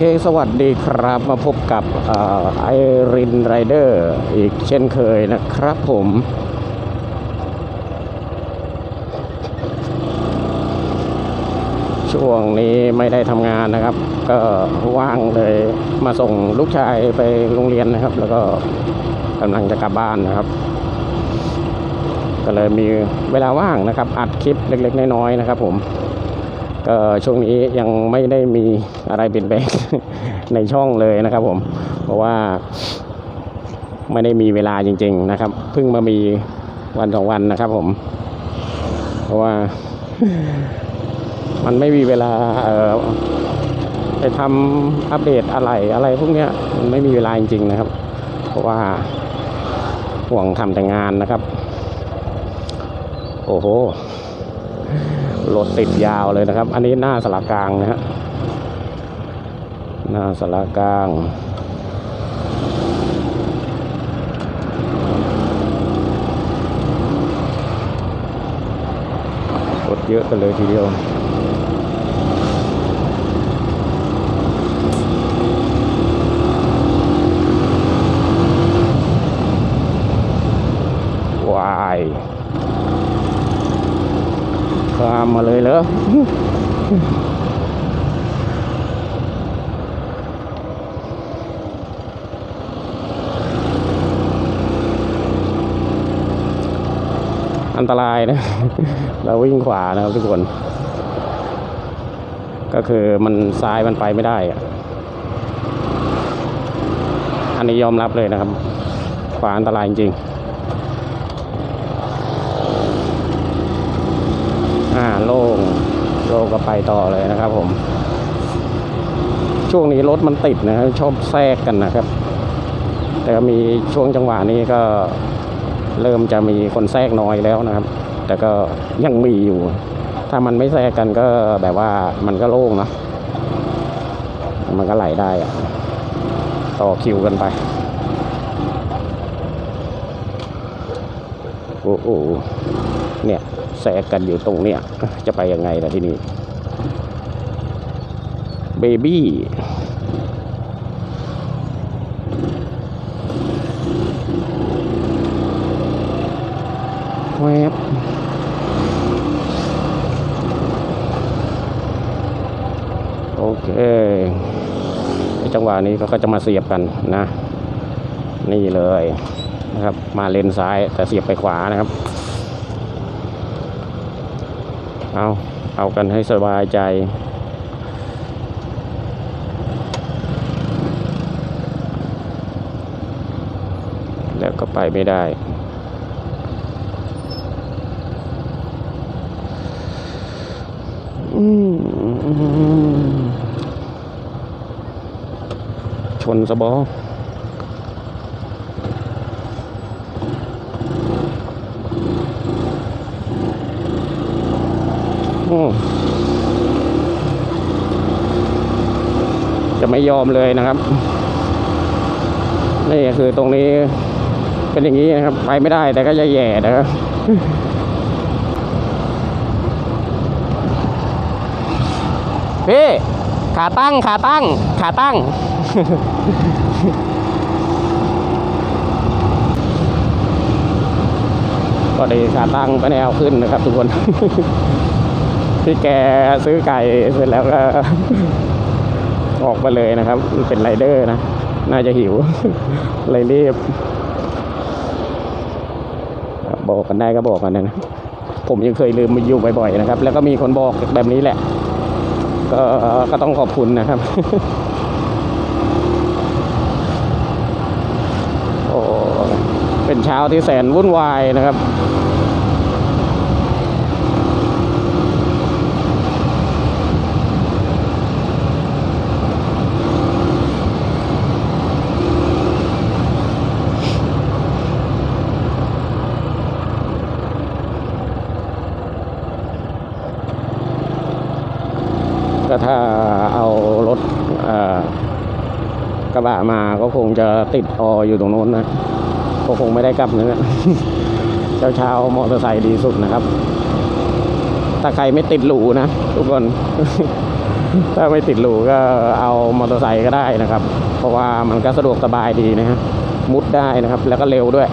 เค สวัสดีครับ มาพบกับไอรินไรเดอร์อีกเช่นเคยนะครับผม ช่วงนี้ไม่ได้ทำงานนะครับ ก็ว่างเลยมาส่งลูกชายไปโรงเรียนนะครับ แล้วก็กำลังจะกลับบ้านนะครับ ก็เลยมีเวลาว่างนะครับ อัดคลิปเล็กๆน้อยๆนะครับผม ก็ช่วงนี้ยังไม่ได้มีอะไรเปลี่ยนแปลงในช่องเลยนะครับผม เพราะว่าไม่ได้มีเวลาจริง ๆ นะครับ เพิ่งมามีวันสองวันนะครับผม เพราะว่ามันไม่มีเวลาเอ่อไปทำอัปเดตอะไรอะไรพวกเนี้ยมันไม่มีเวลาจริง ๆ นะครับ เพราะว่าห่วงทำแต่งานนะครับ โอ้โห รถติดยาวเลยนะครับ อันนี้หน้าสารกลางนะฮะหน้าสารกลางรถเยอะกันเลยทีเดียว วาย ข้ามมาเลยเหรออันตรายนะ เราวิ่งขวานะครับทุกคน ก็คือมันซ้ายมันไปไม่ได้อะอันนี้ยอมรับเลยนะครับ ขวาอันตรายจริง อ่าโล่งโล่งก็ไปต่อเลยนะครับ ผม ช่วงนี้รถมันติดนะครับชอบแทรกกันนะครับ แต่มีช่วงจังหวะนี้ก็เริ่มจะมีคนแทรกน้อยแล้วนะครับ แต่ก็ยังมีอยู่ ถ้ามันไม่แทรกกันก็แบบว่ามันก็โล่งนะมันก็ไหลได้อะต่อคิวกันไป โอ้โหเนี่ย แทรกกันอยู่ตรงเนี้ยจะไปยังไงล่ะที่นี่เบบี้แวบโอเคจังหวะนี้เขาก็จะมาเสียบกันนะ นี่เลยนะครับ มาเลนซ้ายแต่เสียบไปขวานะครับ เอาเอากันให้สบายใจ แล้วก็ไปไม่ได้ชนสะบอ จะไม่ยอมเลยนะครับนี่คือตรงนี้เป็นอย่างนี้นะครับ ไปไม่ได้แต่ก็จะแย่นะครับพี่ขาตั้งขาตั้ง ขาตั้ง ก็ไดีขาตั้งไปแนวขึ้นนะครับทุกคน พี่แกซื้อไก่เสร็จแล้วก็ ออกมาเลยนะครับเป็นไรเดอร์นะ น่าจะหิวเลยรีบ บอกกันได้ก็บอกกันนะผมยังเคยลืมอยู่บ่อยๆนะครับ แล้วก็มีคนบอกแบบนี้แหละ ก็ก็ต้องขอบคุณนะครับ โอ้เป็นเช้าที่แสนวุ่นวายนะครับ ก็ถ้าเอารถเอ่อกระบะมาก็คง จะติดอออยู่ตรงโน้นนะก็คงไม่ได้กลับนะเช้าเช้าๆมอเตอร์ไซค์ดีสุดนะครับ ถ้าใครไม่ติดหรูนะทุกคน ถ้าไม่ติดหรูก็เอามอเตอร์ไซค์ก็ได้นะครับ เพราะว่ามันก็สะดวกสบายดีนะฮะมุดได้นะครับ แล้วก็เร็วด้วย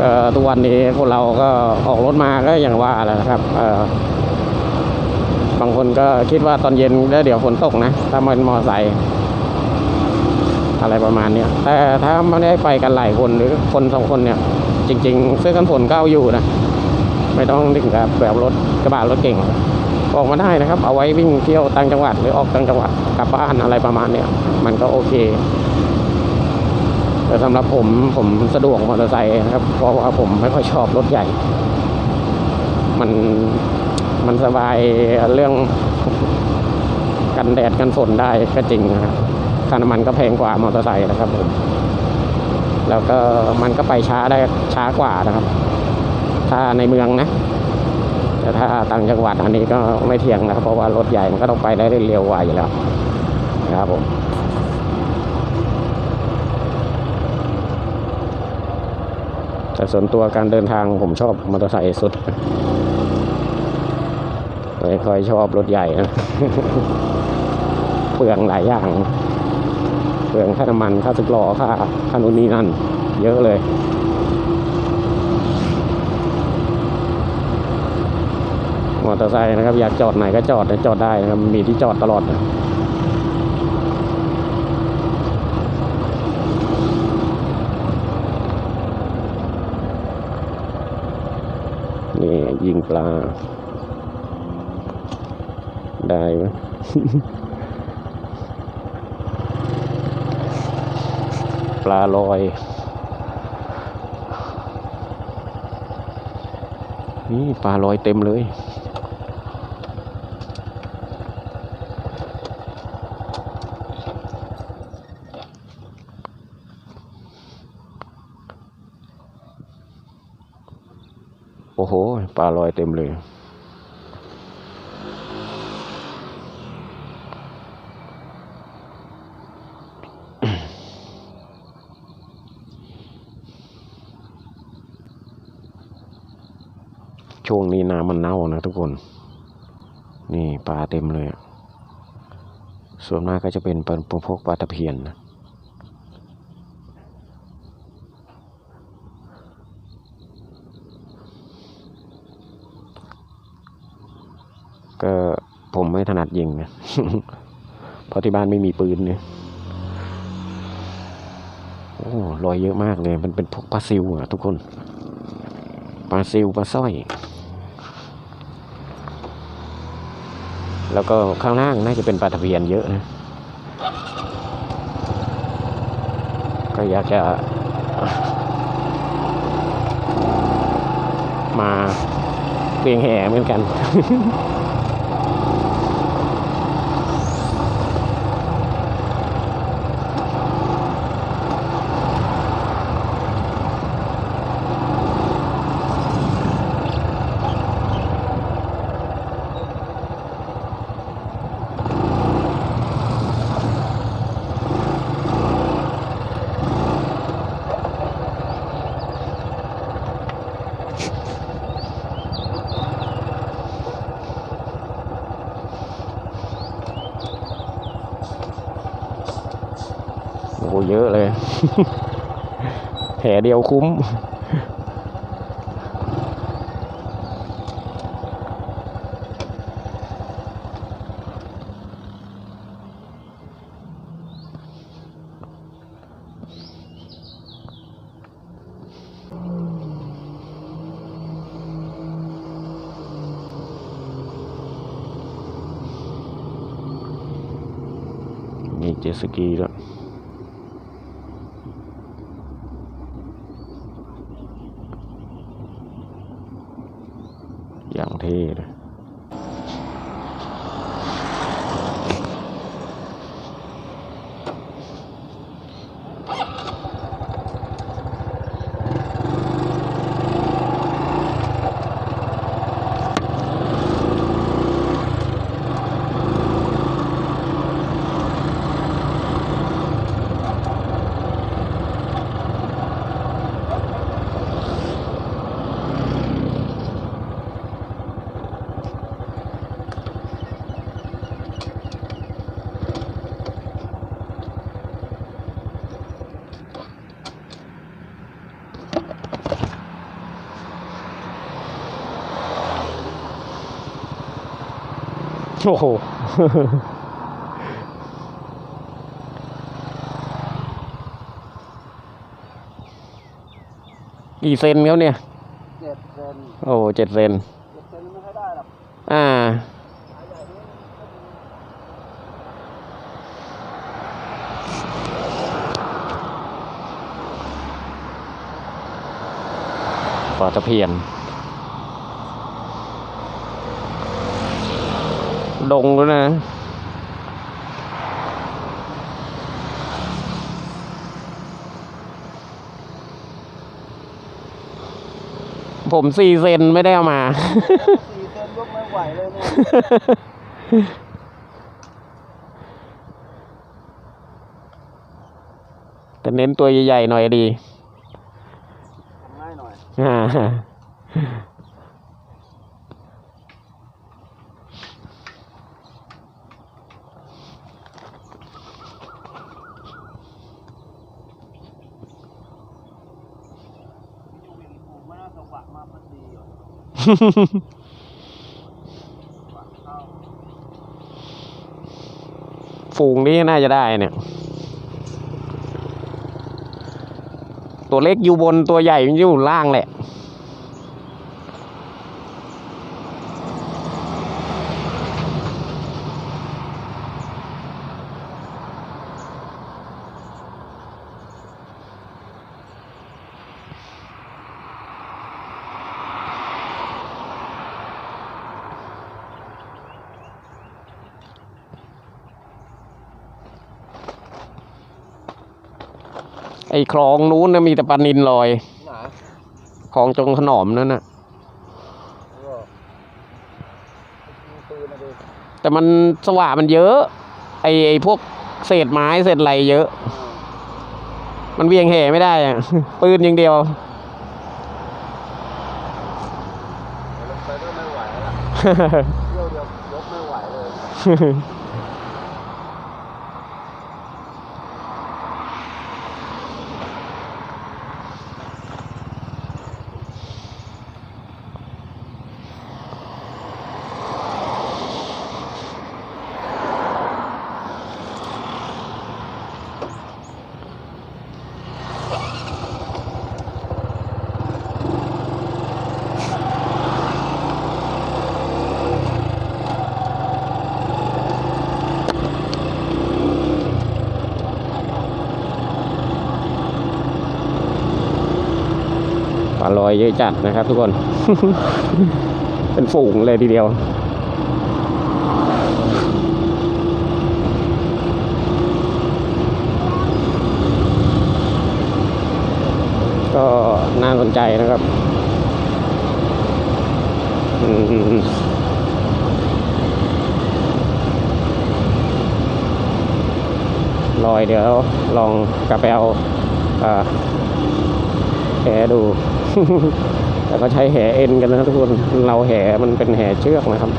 ก็ทุกวันนี้พวกเราก็ออกรถมาก็อย่างว่าแหละนะครับเออ บางคนก็คิดว่าตอนเย็นแล้วเดี๋ยวฝนตกนะ ถ้ามันมอไซค์อะไรประมาณเนี้ยแต่ถ้าไม่ได้ไปกันหลายคนหรือคนสองคนเนี่ย จริง ๆ เสื้อกันฝนก็เอาอยู่นะ ไม่ต้องถึงกับแบบรถกระบะรถเก่ง ออกมาได้นะครับ เอาไว้วิ่งเที่ยวต่างจังหวัดหรือออกต่างจังหวัดกลับบ้านอะไรประมาณเนี้ยมันก็โอเค แต่สำหรับผมผมสะดวกมอเตอร์ไซค์นะครับ เพราะว่าผมไม่ค่อยชอบรถใหญ่ มัน มันสบายเรื่องกันแดดกันฝนได้ก็จริงนะครับค่าน้ำมันก็แพงกว่ามอเตอร์ไซค์นะครับผมแล้วก็มันก็ไปช้าได้ช้ากว่านะครับ ถ้าในเมืองนะแต่ถ้าต่างจังหวัดอันนี้ก็ไม่เที่ยงนะครับ เพราะว่ารถใหญ่มันก็ต้องไปได้เร็วกว่าอยู่แล้วนะครับผมแต่ส่วนตัวการเดินทางผมชอบมอเตอร์ไซค์สุด ไม่ค่อยชอบรถใหญ่นะเปลืองหลายอย่าง เปลืองค่าน้ำมันค่าสึกล้อค่าค่านู่นนี่นั่น เยอะเลยมอเตอร์ไซค์นะครับ อยากจอดไหนก็จอดจอดได้นะครับมีที่จอดตลอดนะนี่ยิงปลา ได้ไหมปลาลอย นี่ปลาลอยเต็มเลยโอ้โห ปลาลอยเต็มเลย ช่วงนี้น้ำมันเน่านะทุกคน นี่ปลาเต็มเลย ส่วนมากก็จะเป็นปลาพวกปลาตะเพียนนะก็ผมไม่ถนัดยิงนะเพราะที่บ้านไม่มีปืนเนี่ยโอ้ลอยเยอะมากเลย มันเป็นพวกปลาซิวอะทุกคน ปลาซิวปลาสร้อย แล้วก็ข้างล่างน่าจะเป็นปลาตะเพียนเยอะนะ ก็อยากจะมาเพียงแห่เหมือนกัน โอ้โหเยอะเลย แผล เดียวคุ้มมีเจสกีแล้ว โอ้โหกี่เซนครับเนี่ยเจ็ดเซนโอ้เจ็ดเซนเจ็ดเซนไม่ค่อยได้หรอกอ่าขาใหญ่นี่ปลาตะเพียน ดงด้วยนะผมสี่เซนไม่ได้เอามาสี่เซนยกไม่ไหวเลยเนี่ยแต่เน้นตัวใหญ่ๆหน่อยดีทำง่ายหน่อยอ่า อยู่เวียงผูกไม่น่าส ว่างมาพอดีอะฝูงนี้น่าจะได้เนี่ย ตัวเล็กอยู่บนตัวใหญ่มันอยู่ล่างแหละ ไอ้คลองนู้นนะมีแต่ปลานินลอยหนาคลองจงขนอมนั่นนะก็ยิงปืนมาดิแต่มันสว่ามันเยอะ ไอ้ไอ้พวกเศษไม้เศษอะไรเยอะ มันเวียงแห่ไม่ได้อะ ปืนอย่างเดียวลงไปก็ไม่ไหวแล้วล่ะเที่ยวเดียวยกไม่ไหวเลย ลาลอยเยอะจัดนะครับทุกคน เป็นฝูงเลยทีเดียว ก็น่าสนใจนะครับลอยเดี๋ยวลองกลับไปเอาอ่าแหดู แต่ก็ใช้แหเอ็นกันนะครับทุกคนเราแหมันเป็นแหเชือกนะครับ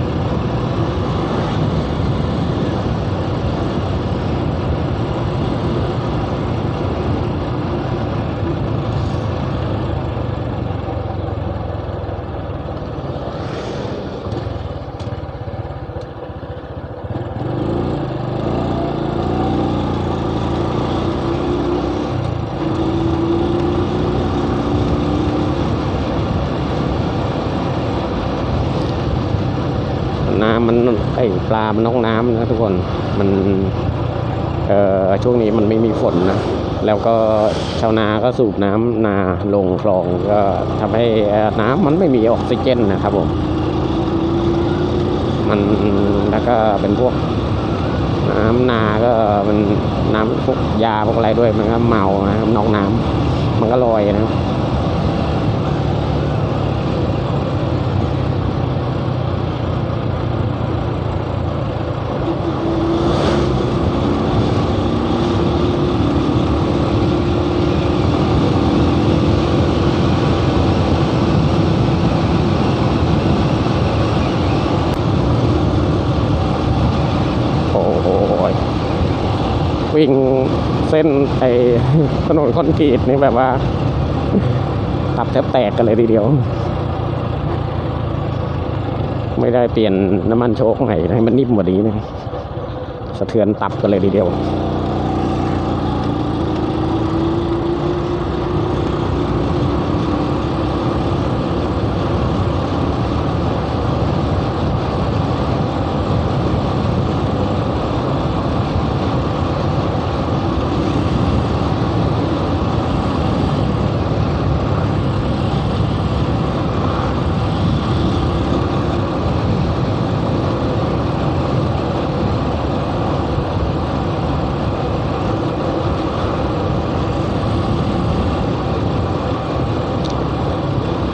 น้ำมันไอปลา มันน้องน้ำนะทุกคนมันเอ่อช่วงนี้มันไม่มีฝนนะแล้วก็ชาวนาก็สูบน้ำนาลงคลองก็ทำให้น้ำมันไม่มีออกซิเจนนะครับผมมันแล้วก็เป็นพวกน้ำนาก็มันน้ำพวกยาพวกอะไรด้วยมันก็เมานะครับนอกน้ำมันก็ลอยนะครับ โอ้โห วิ่งเส้นไอ้ถนนคอนกรีตนี่แบบว่าตับแทบแตกกันเลยทีเดียว ไม่ได้เปลี่ยนน้ำมันโชคใหม่ให้มันนิ่มกว่านี้นะสะเทือนตับกันเลยทีเดียว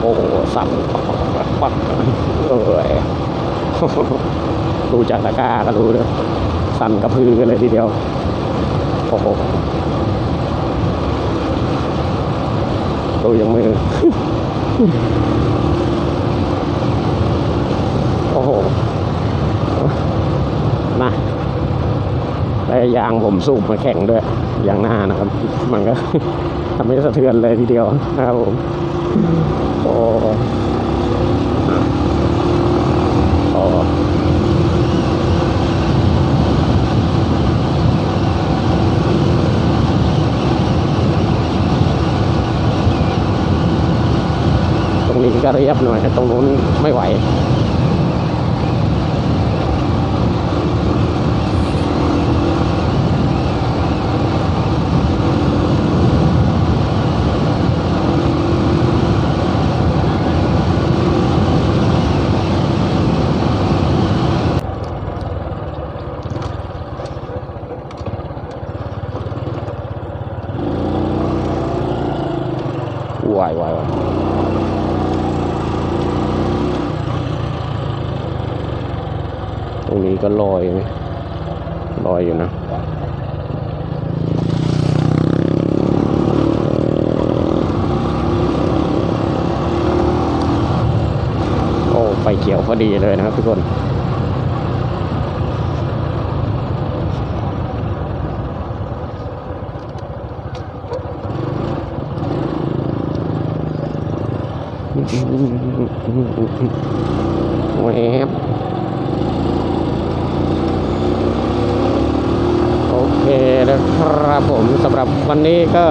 โอ้โหสั่นปักปักปักปักเอ้ย ดูจาก ตะกร้าก็รู้เลยสั่นกระพือกันเลยทีเดียว โอ้โหดูอย่างมือโอ้โหนะแล้วยางผมสูบมาแข่งด้วยยางหน้านะครับ มันก็ทำให้สะเทือนเลยทีเดียวนะครับผมโอ้โอ้ตรงนี้ ก็เรียบหน่อยตรงนู้นไม่ไหวายวายวายตรงนี้ ก็ลอยลอยอยู่นะโอ้ไฟเขียวพอดีเลยนะครับทุกคนแวบโอเคนะครับผมสำหรับ วันนี้ก็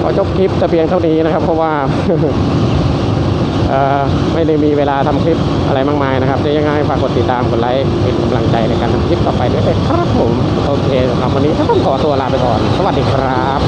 ขอจบคลิปแต่เพียงเท่านี้นะครับ เพราะว่าไม่ได้มีเวลาทำคลิปอะไรมากมายนะครับจะยังไงฝากกดติดตามกดไลค์เป็นกำลังใจในการทำคลิปต่อไปด้วยครับผมโอเคสำหรับวันนี้ก็ต้องขอตัวลาไปก่อน สวัสดีครับ